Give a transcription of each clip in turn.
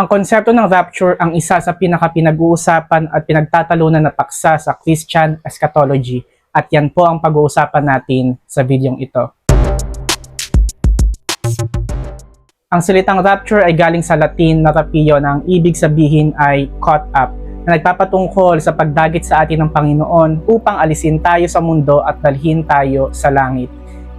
Ang konsepto ng rapture ang isa sa pinaka-pinag-uusapan at pinagtatalunan na paksa sa Christian eschatology at yan po ang pag-uusapan natin sa videong ito. Ang salitang rapture ay galing sa Latin na rapio na ang ibig sabihin ay caught up na nagpapatungkol sa pagdagit sa atin ng Panginoon upang alisin tayo sa mundo at dalhin tayo sa langit.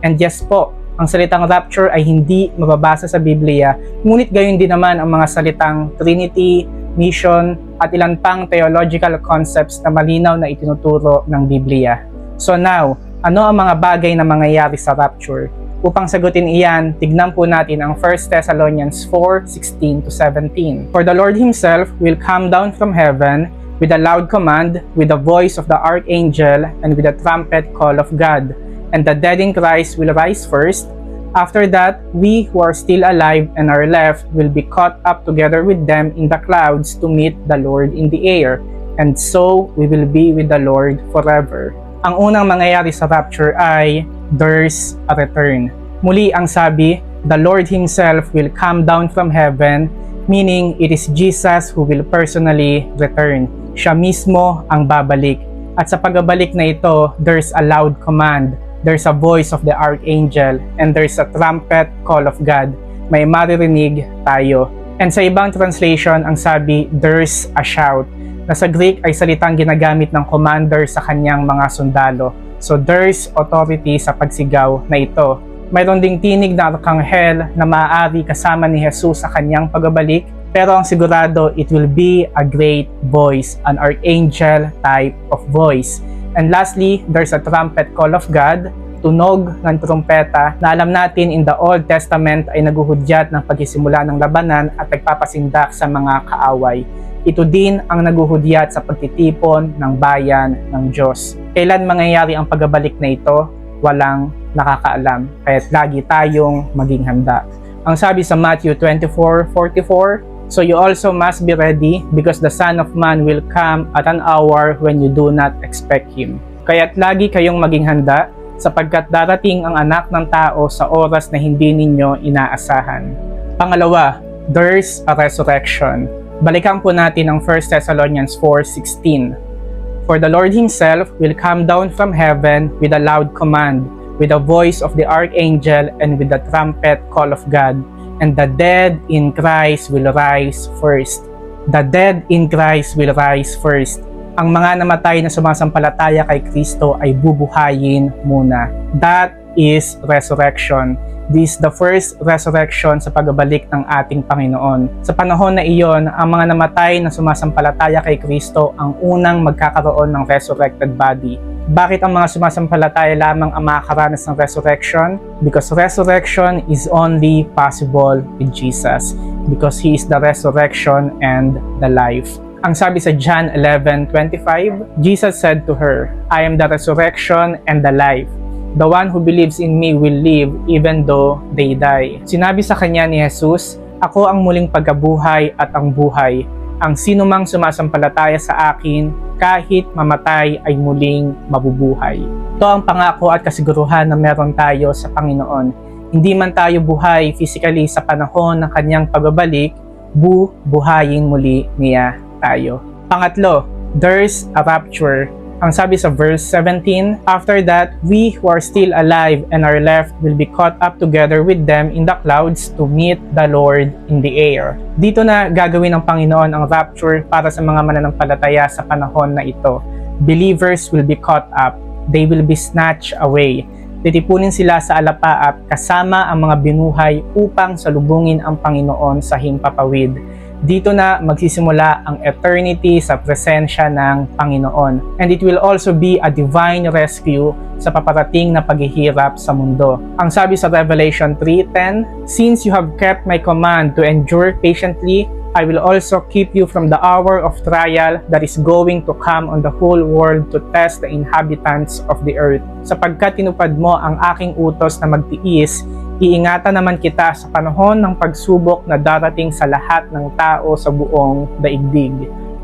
And yes po, ang salitang rapture ay hindi mababasa sa Biblia, ngunit gayon din naman ang mga salitang Trinity, mission, at ilan pang theological concepts na malinaw na itinuturo ng Biblia. So now, ano ang mga bagay na mangyayari sa rapture? Upang sagutin iyan, tignan po natin ang 1 Thessalonians 4:16 to 17. For the Lord himself will come down from heaven with a loud command, with the voice of the archangel, and with the trumpet call of God. And the dead in Christ will rise first. After that, we who are still alive and are left will be caught up together with them in the clouds to meet the Lord in the air. And so we will be with the Lord forever. Ang unang mangyayari sa rapture ay there's a return. Muli ang sabi, the Lord Himself will come down from heaven, meaning it is Jesus who will personally return. Siya mismo ang babalik. At sa pagbabalik na ito, there's a loud command, there's a voice of the archangel, and there's a trumpet call of God. May maririnig tayo. And sa ibang translation, ang sabi, there's a shout na sa Greek ay salitang ginagamit ng commander sa kanyang mga sundalo. So there's authority sa pagsigaw na ito. Mayroon ding tinig na arkanghel na maaari kasama ni Jesus sa kanyang pagbabalik, pero ang sigurado, it will be a great voice, an archangel type of voice. And lastly, there's a trumpet call of God, tunog ng trumpeta na alam natin in the Old Testament ay naguhudyat ng pagsisimula ng labanan at nagpapasindak sa mga kaaway. Ito din ang naguhudyat sa pagtitipon ng bayan ng Diyos. Kailan mangyayari ang pagbabalik na ito? Walang nakakaalam. Kaya't lagi tayong maging handa. Ang sabi sa Matthew 24:44, So you also must be ready because the Son of Man will come at an hour when you do not expect Him. Kaya't lagi kayong maging handa sapagkat darating ang anak ng tao sa oras na hindi ninyo inaasahan. Pangalawa, there's a resurrection. Balikan po natin ang 1 Thessalonians 4.16. For the Lord Himself will come down from heaven with a loud command, with the voice of the archangel, and with the trumpet call of God, and the dead in Christ will rise first. The dead in Christ will rise first. Ang mga namatay na sumasampalataya kay Kristo ay bubuhayin muna. That is resurrection. This is the first resurrection sa pagbabalik ng ating Panginoon. Sa panahon na iyon, ang mga namatay na sumasampalataya kay Kristo ang unang magkakaroon ng resurrected body. Bakit ang mga sumasampalataya lamang ang makakaranas ng resurrection? Because resurrection is only possible with Jesus. Because He is the resurrection and the life. Ang sabi sa John 11:25, Jesus said to her, I am the resurrection and the life. The one who believes in me will live even though they die. Sinabi sa kanya ni Jesus, Ako ang muling pagkabuhay at ang buhay. Ang sino mang sumasampalataya sa akin, kahit mamatay ay muling mabubuhay. Ito ang pangako at kasiguruhan na meron tayo sa Panginoon. Hindi man tayo buhay physically sa panahon ng kanyang pagbabalik, bu buhayin muli niya tayo. Pangatlo, there's a rapture ang sabi sa verse 17, After that, we who are still alive and are left will be caught up together with them in the clouds to meet the Lord in the air. Dito na gagawin ng Panginoon ang rapture para sa mga mananampalataya sa panahon na ito. Believers will be caught up. They will be snatched away. Titipunin sila sa alapaap kasama ang mga binuhay upang salubungin ang Panginoon sa himpapawid dito na magsisimula ang eternity sa presensya ng Panginoon. And it will also be a divine rescue sa paparating na paghihirap sa mundo. Ang sabi sa Revelation 3.10, Since you have kept my command to endure patiently, I will also keep you from the hour of trial that is going to come on the whole world to test the inhabitants of the earth. Sapagkat tinupad mo ang aking utos na magtiis, iingatan naman kita sa panahon ng pagsubok na darating sa lahat ng tao sa buong daigdig.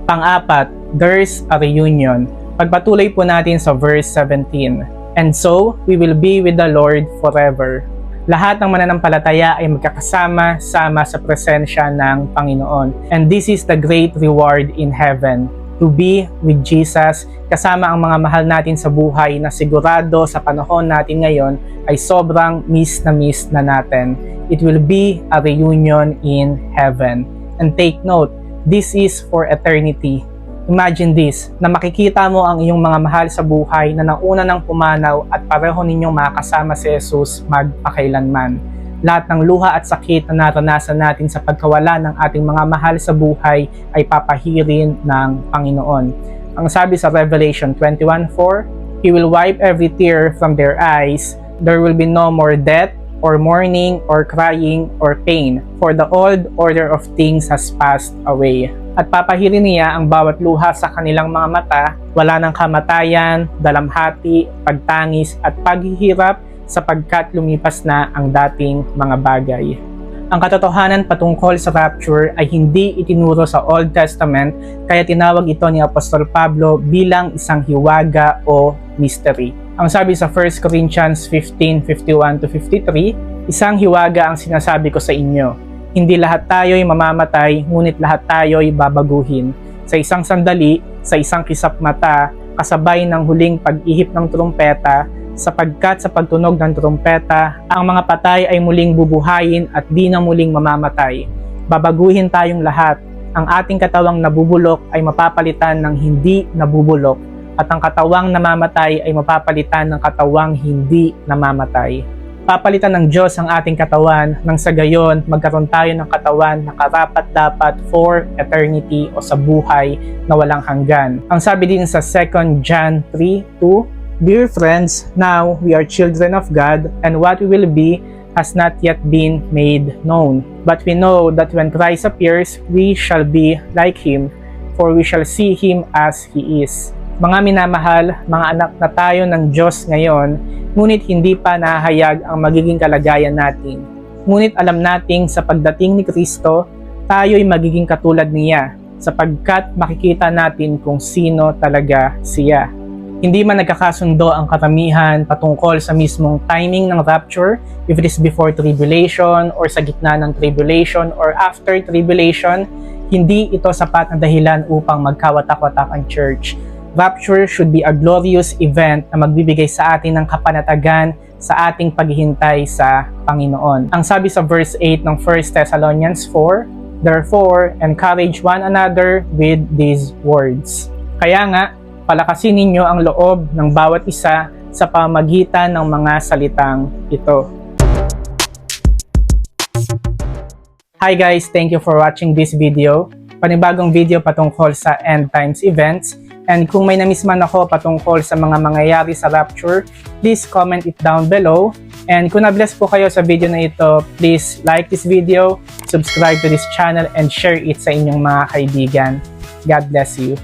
Pang-apat, there's a reunion. Pagpatuloy po natin sa verse 17. And so, we will be with the Lord forever. Lahat ng mananampalataya ay magkakasama-sama sa presensya ng Panginoon. And this is the great reward in heaven to be with Jesus kasama ang mga mahal natin sa buhay na sigurado sa panahon natin ngayon ay sobrang miss na miss na natin. It will be a reunion in heaven. And take note, this is for eternity. Imagine this, na makikita mo ang iyong mga mahal sa buhay na nauna ng pumanaw at pareho ninyong makakasama si Jesus magpakailanman. Lahat ng luha at sakit na naranasan natin sa pagkawala ng ating mga mahal sa buhay ay papahirin ng Panginoon. Ang sabi sa Revelation 21.4, He will wipe every tear from their eyes. There will be no more death, or mourning, or crying, or pain, for the old order of things has passed away at papahirin niya ang bawat luha sa kanilang mga mata, wala ng kamatayan, dalamhati, pagtangis at paghihirap sapagkat lumipas na ang dating mga bagay. Ang katotohanan patungkol sa rapture ay hindi itinuro sa Old Testament kaya tinawag ito ni Apostol Pablo bilang isang hiwaga o mystery. Ang sabi sa 1 Corinthians 15:51-53, isang hiwaga ang sinasabi ko sa inyo, hindi lahat tayo'y mamamatay, ngunit lahat tayo'y babaguhin. Sa isang sandali, sa isang kisap mata, kasabay ng huling pag-ihip ng trumpeta, sapagkat sa pagtunog ng trumpeta, ang mga patay ay muling bubuhayin at di na muling mamamatay. Babaguhin tayong lahat. Ang ating katawang nabubulok ay mapapalitan ng hindi nabubulok at ang katawang namamatay ay mapapalitan ng katawang hindi namamatay papalitan ng Diyos ang ating katawan nang sa gayon magkaroon tayo ng katawan na karapat dapat for eternity o sa buhay na walang hanggan. Ang sabi din sa 2 John 3:2, Dear friends, now we are children of God and what we will be has not yet been made known. But we know that when Christ appears, we shall be like Him, for we shall see Him as He is. Mga minamahal, mga anak na tayo ng Diyos ngayon, ngunit hindi pa nahayag ang magiging kalagayan natin. Ngunit alam nating sa pagdating ni Kristo, tayo'y magiging katulad niya sapagkat makikita natin kung sino talaga siya. Hindi man nagkakasundo ang karamihan patungkol sa mismong timing ng rapture, if it is before tribulation or sa gitna ng tribulation or after tribulation, hindi ito sapat na dahilan upang magkawatak-watak ang church rapture should be a glorious event na magbibigay sa atin ng kapanatagan sa ating paghihintay sa Panginoon. Ang sabi sa verse 8 ng 1 Thessalonians 4, Therefore, encourage one another with these words. Kaya nga, palakasin ninyo ang loob ng bawat isa sa pamagitan ng mga salitang ito. Hi guys, thank you for watching this video. Panibagong video patungkol sa end times events And kung may namiss man ako patungkol sa mga mangyayari sa Rapture, please comment it down below. And kung na-bless po kayo sa video na ito, please like this video, subscribe to this channel, and share it sa inyong mga kaibigan. God bless you.